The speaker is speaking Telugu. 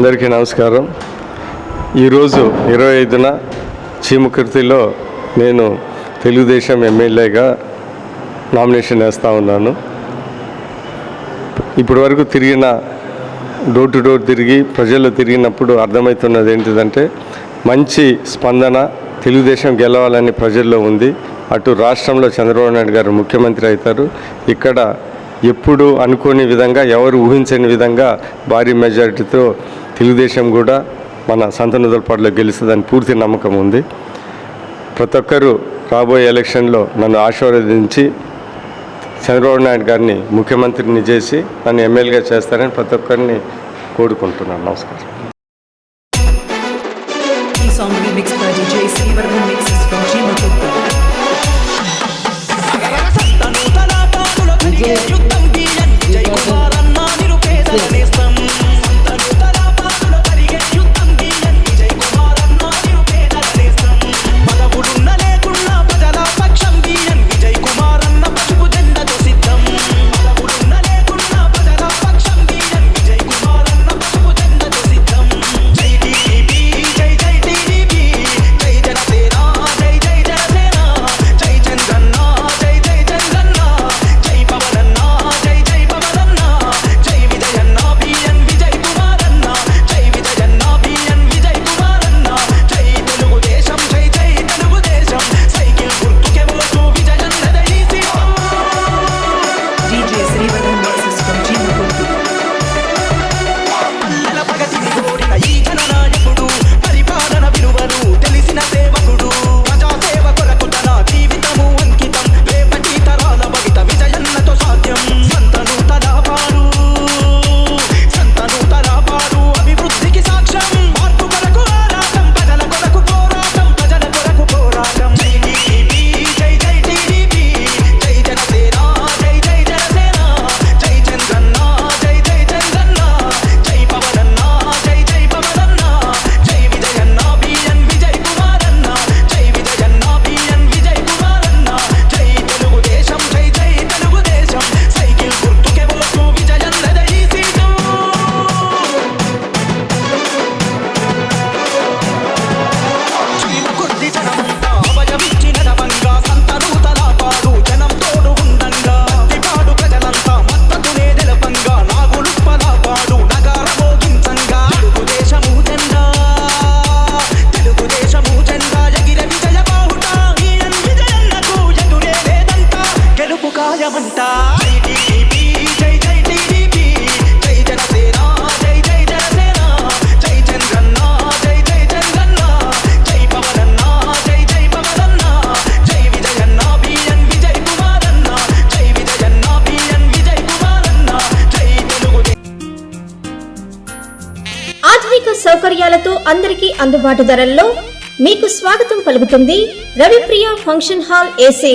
అందరికీ నమస్కారం. ఈరోజు ఇరవై ఐదున చీమకృతిలో నేను తెలుగుదేశం ఎమ్మెల్యేగా నామినేషన్ వేస్తూ ఉన్నాను. ఇప్పటి వరకు తిరిగిన డోర్ టు డోర్ తిరిగి ప్రజల్లో తిరిగినప్పుడు అర్థమవుతున్నది ఏంటిదంటే మంచి స్పందన తెలుగుదేశం గెలవాలని ప్రజల్లో ఉంది. అటు రాష్ట్రంలో చంద్రబాబు నాయుడు గారు ముఖ్యమంత్రి అవుతారు. ఇక్కడ ఎప్పుడు అనుకోని విధంగా ఎవరు ఊహించని విధంగా భారీ మెజారిటీతో తెలుగుదేశం కూడా మన సంతనూతలపాటులో గెలుస్తుందని పూర్తి నమ్మకం ఉంది. ప్రతి ఒక్కరూ రాబోయే ఎలక్షన్లో నన్ను ఆశీర్వదించి చంద్రబాబు నాయుడు గారిని ముఖ్యమంత్రిని చేసి నన్ను ఎమ్మెల్యేగా చేస్తారని ప్రతి ఒక్కరిని కోరుకుంటున్నాను. నమస్కారం. ఈ తెలుగు ఆధునిక సౌకర్యాలతో అందరికీ అందుబాటు ధరల్లో మీకు స్వాగతం పలుకుతుంది Ravipriya function hall AC.